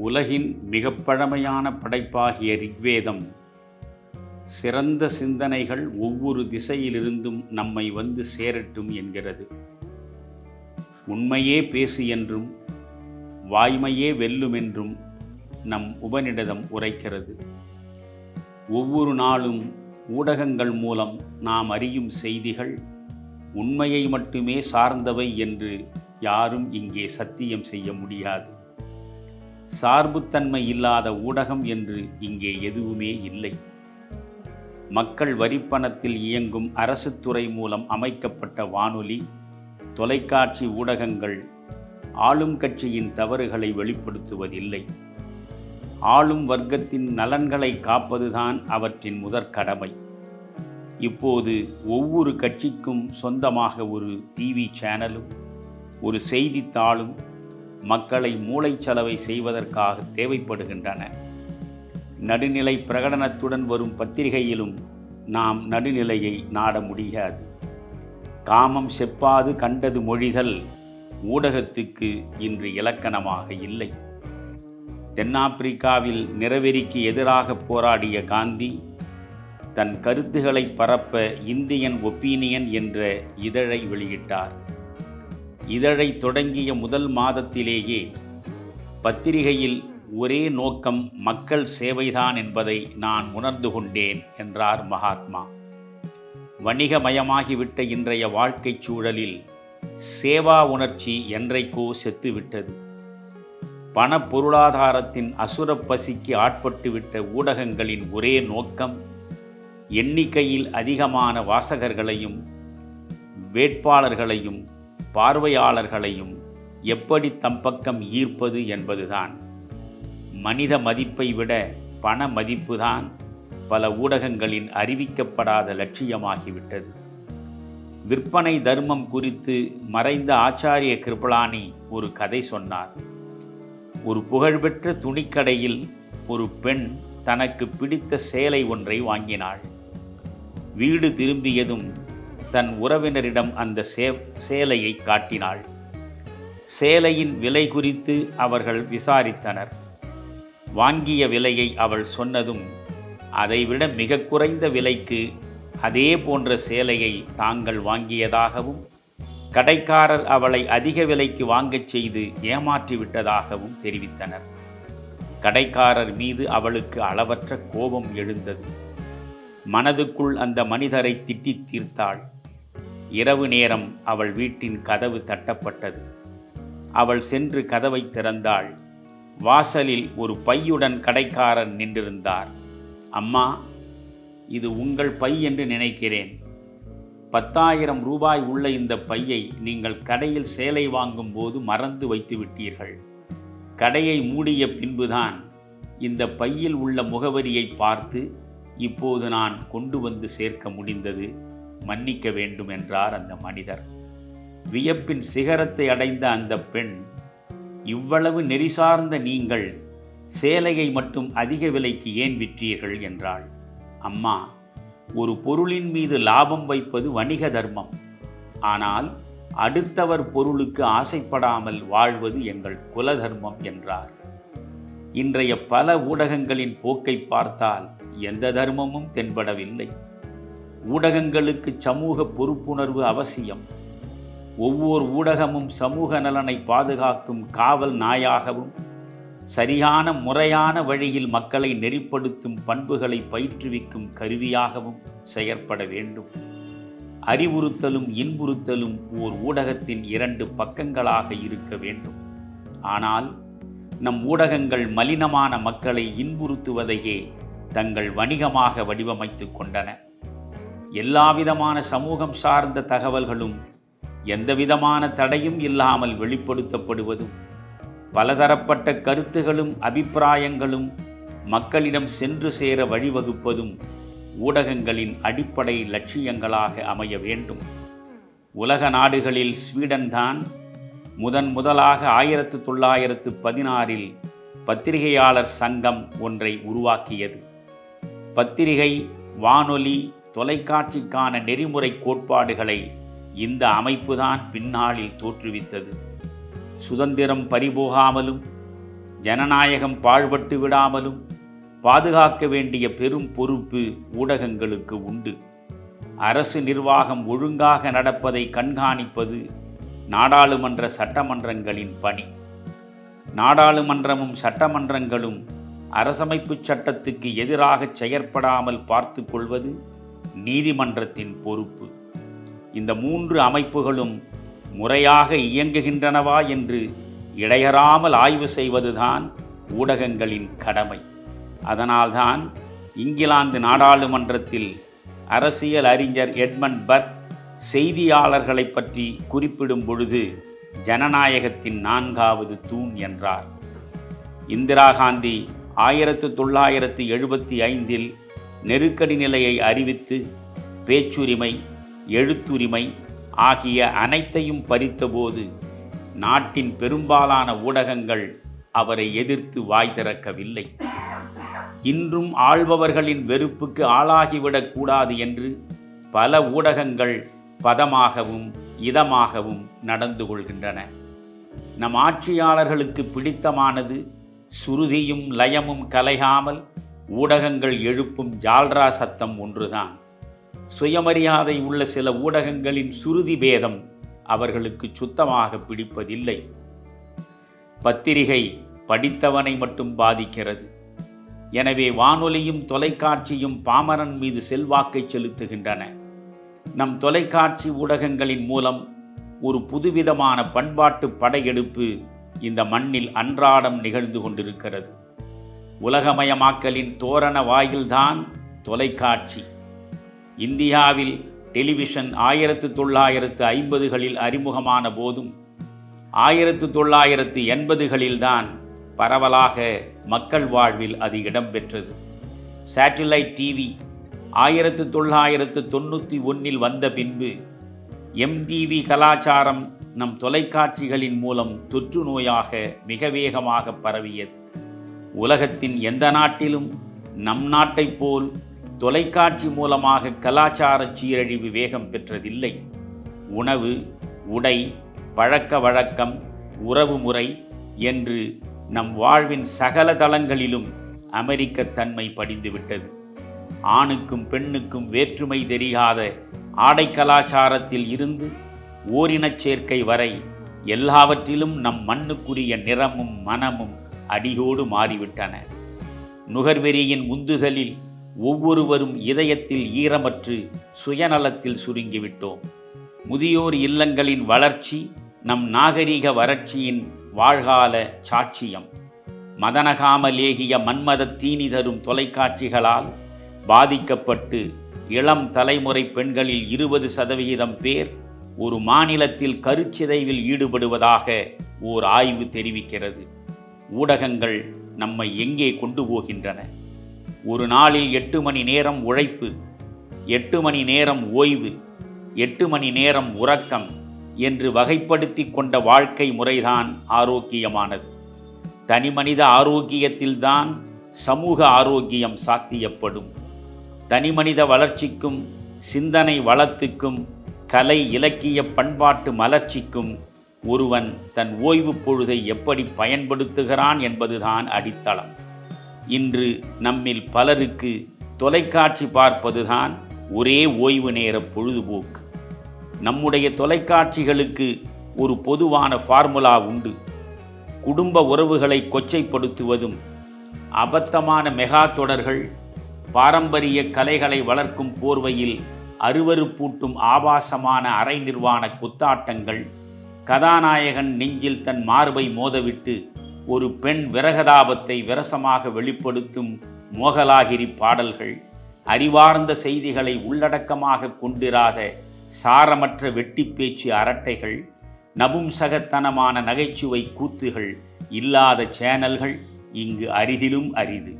உலகின் மிக பழமையான படைப்பாகிய ரிக்வேதம். சிறந்த சிந்தனைகள் ஒவ்வொரு திசையிலிருந்தும் நம்மை வந்து சேரட்டும் என்கிறது. உண்மையே பேசு என்றும் வாய்மையே வெல்லும் என்றும் நம் உபநிடதம் உரைக்கிறது. ஒவ்வொரு நாளும் ஊடகங்கள் மூலம் நாம் அறியும் செய்திகள் உண்மையை மட்டுமே சார்ந்தவை என்று யாரும் இங்கே சத்தியம் செய்ய முடியாது. சார்புத்தன்மை இல்லாத ஊடகம் என்று இங்கே எதுவுமே இல்லை. மக்கள் வரிப்பணத்தில் இயங்கும் அரசு துறை மூலம் அமைக்கப்பட்ட வானொலி தொலைக்காட்சி ஊடகங்கள் ஆளும் கட்சியின் தவறுகளை வெளிப்படுத்துவதில்லை. ஆளும் வர்க்கத்தின் நலன்களை காப்பதுதான் அவற்றின் முதற் கடமை இப்போது ஒவ்வொரு கட்சிக்கும் சொந்தமாக ஒரு டிவி சேனலும் ஒரு செய்தித்தாளும் மக்களை மூளைச்சலவை செய்வதற்காக தேவைப்படுகின்றன. நடுநிலை பிரகடனத்துடன் வரும் பத்திரிகையிலும் நாம் நடுநிலையை நாட முடியாது. காமம் செப்பாது கண்டது மொழிதல் ஊடகத்துக்கு இன்று இலக்கணமாக இல்லை. தென்னாப்பிரிக்காவில் நிறவெறிக்கு எதிராக போராடிய காந்தி தன் கருத்துக்களை பரப்ப இந்தியன் ஒப்பீனியன் என்ற இதழை வெளியிட்டார். இதழை தொடங்கிய முதல் மாதத்திலேயே பத்திரிகையில் ஒரே நோக்கம் மக்கள் சேவைதான் என்பதை நான் உணர்ந்து கொண்டேன் என்றார் மகாத்மா. வணிகமயமாகிவிட்ட இன்றைய வாழ்க்கைச் சூழலில் சேவா உணர்ச்சி என்றைக்கோ செத்துவிட்டது. பண பொருளாதாரத்தின் அசுர பசிக்கு ஆட்பட்டுவிட்ட ஊடகங்களின் ஒரே நோக்கம் எண்ணிக்கையில் அதிகமான வாசகர்களையும் வேட்பாளர்களையும் பார்வையாளர்களையும் எப்படி தம் பக்கம் ஈர்ப்பது என்பதுதான். மனித மதிப்பை விட பண மதிப்புதான் பல ஊடகங்களின் அறிவிக்கப்படாத லட்சியமாகிவிட்டது. விற்பனை தர்மம் குறித்து மறைந்த ஆச்சாரிய கிருபலானி ஒரு கதை சொன்னார். ஒரு புகழ்பெற்ற துணிக்கடையில் ஒரு பெண் தனக்கு பிடித்த சேலை ஒன்றை வாங்கினாள். வீடு திரும்பியதும் தன் உறவினரிடம் அந்த சே சேலையை காட்டினாள். சேலையின் விலை குறித்து அவர்கள் விசாரித்தனர். வாங்கிய விலையை அவள் சொன்னதும் அதைவிட மிக குறைந்த விலைக்கு அதே போன்ற சேலையை தாங்கள் வாங்கியதாகவும் கடைக்காரர் அவளை அதிக விலைக்கு வாங்கச் செய்து ஏமாற்றிவிட்டதாகவும் தெரிவித்தனர். கடைக்காரர் மீது அவளுக்கு அளவற்ற கோபம் எழுந்தது. மனதுக்குள் அந்த மனிதரை திட்டித் தீர்த்தாள். இரவு நேரம் அவள் வீட்டின் கதவு தட்டப்பட்டது. அவள் சென்று கதவை திறந்தாள். வாசலில் ஒரு பையுடன் கடைக்காரன் நின்றிருந்தார். அம்மா இது உங்கள் பை என்று நினைக்கிறேன். பத்தாயிரம் ரூபாய் உள்ள இந்த பையை நீங்கள் கடையில் சேலை வாங்கும்போது மறந்து வைத்து விட்டீர்கள். கடையை மூடிய பின்புதான் இந்த பையில் உள்ள முகவரியை பார்த்து இப்போது நான் கொண்டு வந்து சேர்க்க முடிந்தது. மன்னிக்க வேண்டும் என்றார் அந்த மனிதர். வியப்பின் சிகரத்தை அடைந்த அந்த பெண் இவ்வளவு நெறிசார்ந்த நீங்கள் சேலையை மட்டும் அதிக விலைக்கு ஏன் விற்றீர்கள்? என்றாள். அம்மா ஒரு பொருளின் மீது லாபம் வைப்பது வணிக தர்மம். ஆனால் அடுத்தவர் பொருளுக்கு ஆசைப்படாமல் வாழ்வது எங்கள் குல தர்மம் என்றார். இன்றைய பல ஊடகங்களின் போக்கை பார்த்தால் எந்த தர்மமும் தென்படவில்லை. ஊடகங்களுக்கு சமூக பொறுப்புணர்வு அவசியம். ஒவ்வொரு ஊடகமும் சமூக நலனை பாதுகாக்கும் காவல் நாயாகவும் சரியான முறையான வழியில் மக்களை நெறிப்படுத்தும் பண்புகளை பயிற்றுவிக்கும் கருவியாகவும் செயற்பட வேண்டும். அறிவுறுத்தலும் இன்புறுத்தலும் ஓர் ஊடகத்தின் இரண்டு பக்கங்களாக இருக்க வேண்டும். ஆனால் நம் ஊடகங்கள் மலினமான மக்களை இன்புறுத்துவதையே தங்கள் வணிகமாக வடிவமைத்து கொண்டன. எல்லாவிதமான சமூகம் சார்ந்த தகவல்களும் எந்தவிதமான தடையும் இல்லாமல் வெளிப்படுத்தப்படுவதும் பலதரப்பட்ட கருத்துகளும் அபிப்பிராயங்களும் மக்களிடம் சென்று சேர வழிவகுப்பதும் ஊடகங்களின் அடிப்படை லட்சியங்களாக அமைய வேண்டும். உலக நாடுகளில் ஸ்வீடன்தான் முதன் முதலாக ஆயிரத்து தொள்ளாயிரத்து பதினாறில் பத்திரிகையாளர் சங்கம் ஒன்றை உருவாக்கியது. பத்திரிகை வானொலி தொலைக்காட்சிக்கான நெறிமுறை கோட்பாடுகளை இந்த அமைப்புதான் பின்னாளில் தோற்றுவித்தது. சுதந்திரம் பறிபோகாமலும் ஜனநாயகம் பாழ்பட்டு விடாமலும் பாதுகாக்க வேண்டிய பெரும் பொறுப்பு ஊடகங்களுக்கு உண்டு. அரசு நிர்வாகம் ஒழுங்காக நடப்பதை கண்காணிப்பது நாடாளுமன்ற சட்டமன்றங்களின் பணி. நாடாளுமன்றமும் சட்டமன்றங்களும் அரசமைப்பு சட்டத்துக்கு எதிராக செயற்படாமல் பார்த்து கொள்வது நீதிமன்றத்தின் பொறுப்பு. இந்த மூன்று அமைப்புகளும் முறையாக இயங்குகின்றனவா என்று இடையறாமல் ஆய்வு செய்வதுதான் ஊடகங்களின் கடமை. அதனால்தான் இங்கிலாந்து நாடாளுமன்றத்தில் அரசியல் அறிஞர் எட்மண்ட் பர்க் செய்தியாளர்களை பற்றி குறிப்பிடும் பொழுது ஜனநாயகத்தின் நான்காவது தூண் என்றார். இந்திரா காந்தி ஆயிரத்து தொள்ளாயிரத்து எழுபத்தி ஐந்தில் நெருக்கடி நிலையை அறிவித்து பேச்சுரிமை எழுத்துரிமை ஆகிய அனைத்தையும் பறித்தபோது நாட்டின் பெரும்பாலான ஊடகங்கள் அவரை எதிர்த்து வாய் திறக்கவில்லை. இன்றும் ஆள்பவர்களின் வெறுப்புக்கு ஆளாகிவிடக் கூடாது என்று பல ஊடகங்கள் பதமாகவும் இதமாகவும் நடந்து கொள்கின்றன. நம் ஆட்சியாளர்களுக்கு பிடித்தமானது சுருதியும் லயமும் கலையாமல் ஊடகங்கள் எழுப்பும் ஜால்ரா சத்தம் ஒன்றுதான். சுயமரியாதை உள்ள சில ஊடகங்களின் சுருதி பேதம் அவர்களுக்கு சுத்தமாக பிடிப்பதில்லை. பத்திரிகை படித்தவனை மட்டும் பாதிக்கிறது. எனவே வானொலியும் தொலைக்காட்சியும் பாமரன் மீது செல்வாக்கை செலுத்துகின்றன. நம் தொலைக்காட்சி ஊடகங்களின் மூலம் ஒரு புதுவிதமான பண்பாட்டு படையெடுப்பு இந்த மண்ணில் அன்றாடம் நிகழ்ந்து கொண்டிருக்கிறது. உலகமயமாக்கலின் தோரண வாயில்தான் தொலைக்காட்சி. இந்தியாவில் டெலிவிஷன் ஆயிரத்து தொள்ளாயிரத்து ஐம்பதுகளில் அறிமுகமான போதும் ஆயிரத்து தொள்ளாயிரத்து எண்பதுகளில்தான் பரவலாக மக்கள் வாழ்வில் அது இடம்பெற்றது சேட்டிலைட் டிவி ஆயிரத்து தொள்ளாயிரத்து தொண்ணூற்றி ஒன்றில் வந்த பின்பு எம்டிவி கலாச்சாரம் நம் தொலைக்காட்சிகளின் மூலம் தொற்று நோயாக மிக வேகமாக பரவியது. உலகத்தின் எந்த நாட்டிலும் நம் நாட்டைப் போல் தொலைக்காட்சி மூலமாக கலாச்சார சீரழிவு வேகம் பெற்றதில்லை. உணவு உடை பழக்க வழக்கம் உறவு முறை என்று நம் வாழ்வின் சகல தளங்களிலும் அமெரிக்கத் தன்மை படிந்துவிட்டது. ஆணுக்கும் பெண்ணுக்கும் வேற்றுமை தெரியாத ஆடை கலாச்சாரத்தில் இருந்து ஓரினச் சேர்க்கை வரை எல்லாவற்றிலும் நம் மண்ணுக்குரிய நிறமும் மனமும் அடியோடு மாறிவிட்டன. நுகர்வெறியின் உந்துதலில் ஒவ்வொருவரும் இதயத்தில் ஈரமற்று சுயநலத்தில் சுருங்கிவிட்டோம். முதியோர் இல்லங்களின் வளர்ச்சி நம் நாகரிக வறட்சியின் வாழ்கால சாட்சியம். மதனகாமலேகிய மன்மத தீனி தரும் தொலைக்காட்சிகளால் பாதிக்கப்பட்டு இளம் தலைமுறை பெண்களில் இருபது சதவிகிதம் பேர் ஒரு மாநிலத்தில் கருச்சிதைவில் ஈடுபடுவதாக ஓர் ஆய்வு தெரிவிக்கிறது. ஊடகங்கள் நம்மை எங்கே கொண்டு போகின்றன? ஒரு நாளில் எட்டு மணி நேரம் உழைப்பு எட்டு மணி நேரம் ஓய்வு எட்டு மணி நேரம் உறக்கம் என்று வகைப்படுத்தி கொண்ட வாழ்க்கை முறைதான் ஆரோக்கியமானது. தனிமனித ஆரோக்கியத்தில்தான் சமூக ஆரோக்கியம் சாத்தியப்படும். தனிமனித வளர்ச்சிக்கும் சிந்தனை வளத்துக்கும் கலை இலக்கிய பண்பாட்டு மலர்ச்சிக்கும் ஒருவன் தன் ஓய்வு பொழுதை எப்படி பயன்படுத்துகிறான் என்பதுதான் அடித்தளம். இன்று நம்மில் பலருக்கு தொலைக்காட்சி பார்ப்பதுதான் ஒரே ஓய்வு நேர பொழுதுபோக்கு. நம்முடைய தொலைக்காட்சிகளுக்கு ஒரு பொதுவான ஃபார்முலா உண்டு. குடும்ப உறவுகளை கொச்சைப்படுத்துவதும் அபத்தமான மெகா தொடர்கள் பாரம்பரிய கலைகளை வளர்க்கும் போர்வையில் அருவருப்பூட்டும் ஆபாசமான அரை நிர்வாண குத்தாட்டங்கள் கதாநாயகன் நெஞ்சில் தன் மார்பை மோதவிட்டு ஒரு பெண் விரகதாபத்தை விரசமாக வெளிப்படுத்தும் மோகலாகிரி பாடல்கள் அறிவார்ந்த செய்திகளை உள்ளடக்கமாக கொண்டிராத சாரமற்ற வெட்டிப்பேச்சு அரட்டைகள் நபும்சகத்தனமான நகைச்சுவை கூத்துகள் இல்லாத சேனல்கள் இங்கு அரிதிலும் அரிது.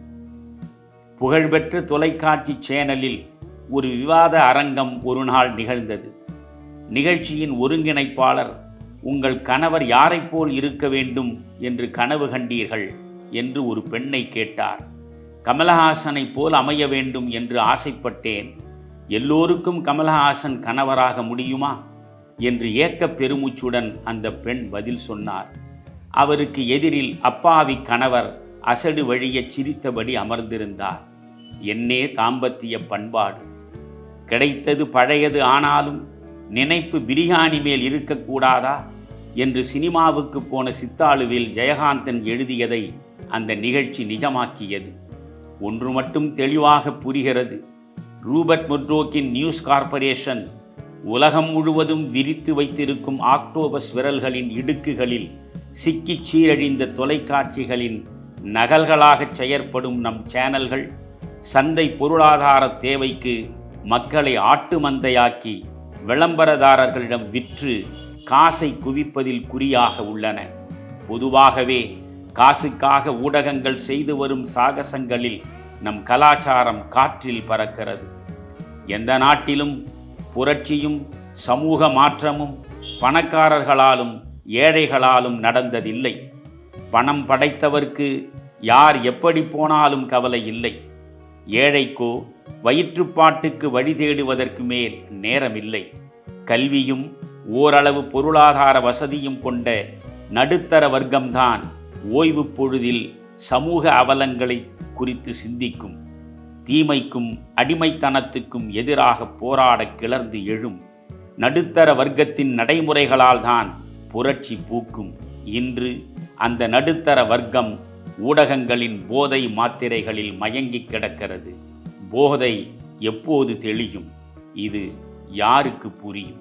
புகழ்பெற்ற தொலைக்காட்சி சேனலில் ஒரு விவாத அரங்கம் ஒரு நாள் நிகழ்ந்தது. நிகழ்ச்சியின் ஒருங்கிணைப்பாளர் உங்கள் கணவர் யாரைப் போல் இருக்க வேண்டும் என்று கனவு கண்டீர்கள் என்று ஒரு பெண்ணை கேட்டார். கமலஹாசனைப் போல் அமைய வேண்டும் என்று ஆசைப்பட்டேன். எல்லோருக்கும் கமலஹாசன் கணவராக முடியுமா? என்று ஏக்கப் பெருமூச்சுடன் அந்த பெண் பதில் சொன்னார். அவருக்கு எதிரில் அப்பாவி கணவர் அசடு வழியச் சிரித்தபடி அமர்ந்திருந்தார். என்னே தாம்பத்திய பண்பாடு. கிடைத்தது பழையது ஆனாலும் நினைப்பு பிரியாணி மேல் இருக்கக்கூடாதா? என்று சினிமாவுக்கு போன சித்தாளுவில் ஜெயகாந்தன் எழுதியதை அந்த நிகழ்ச்சி நிஜமாக்கியது. ஒன்று மட்டும் தெளிவாக புரிகிறது. ரூபர்ட் முட்ரோக்கின் நியூஸ் கார்ப்பரேஷன் உலகம் முழுவதும் விரித்து வைத்திருக்கும் ஆக்டோபஸ் விரல்களின் இடுக்குகளில் சிக்கிச் சீரழிந்த தொலைக்காட்சிகளின் நகல்களாகச் செயற்படும் நம் சேனல்கள் சந்தை பொருளாதார தேவைக்கு மக்களை ஆட்டு மந்தையாக்கி விளம்பரதாரர்களிடம் விற்று காசை குவிப்பதில் குறியாக உள்ளன. பொதுவாகவே காசுக்காக ஊடகங்கள் செய்து வரும் சாகசங்களில் நம் கலாச்சாரம் காற்றில் பறக்கிறது. எந்த நாட்டிலும் புரட்சியும் சமூக மாற்றமும் பணக்காரர்களாலும் ஏழைகளாலும் நடந்ததில்லை. பணம் படைத்தவர்க்கு யார் எப்படி போனாலும் கவலை இல்லை. ஏழைக்கோ வயிற்றுப்பாட்டுக்கு வழி தேடுவதற்கு மேல் நேரமில்லை. கல்வியும் ஓரளவு பொருளாதார வசதியும் கொண்ட நடுத்தர வர்க்கம்தான் ஓய்வு பொழுதில் சமூக அவலங்களை குறித்து சிந்திக்கும். தீமைக்கும் அடிமைத்தனத்துக்கும் எதிராக போராட கிளர்ந்து எழும் நடுத்தர வர்க்கத்தின் நடைமுறைகளால் தான் புரட்சி பூக்கும். இன்று அந்த நடுத்தர வர்க்கம் ஊடகங்களின் போதை மாத்திரைகளில் மயங்கி கிடக்கிறது. போதை எப்போது தெளியும்? இது யாருக்கு புரியும்?